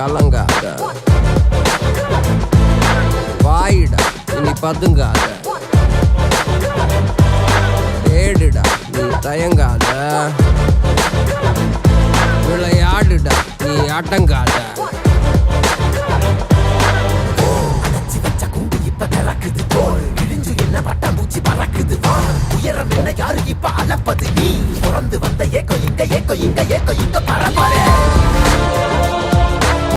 கலங்காத. வாயிடா இனி பதுங்காத. தேடுடா நீ தயங்காத. விளையாடுடா நீ ஆட்டங்காத பறக்குது தோல் கிழிஞ்சு என்ன பட்டாம்பூச்சி பறக்குது உயரம் என்ன யாரு இப்ப அளப்பது? நீ பிறந்து வந்த ஏக்கோ இங்க ஏக்கோ இங்க ஏக்கோ இங்க பரவாயில்ல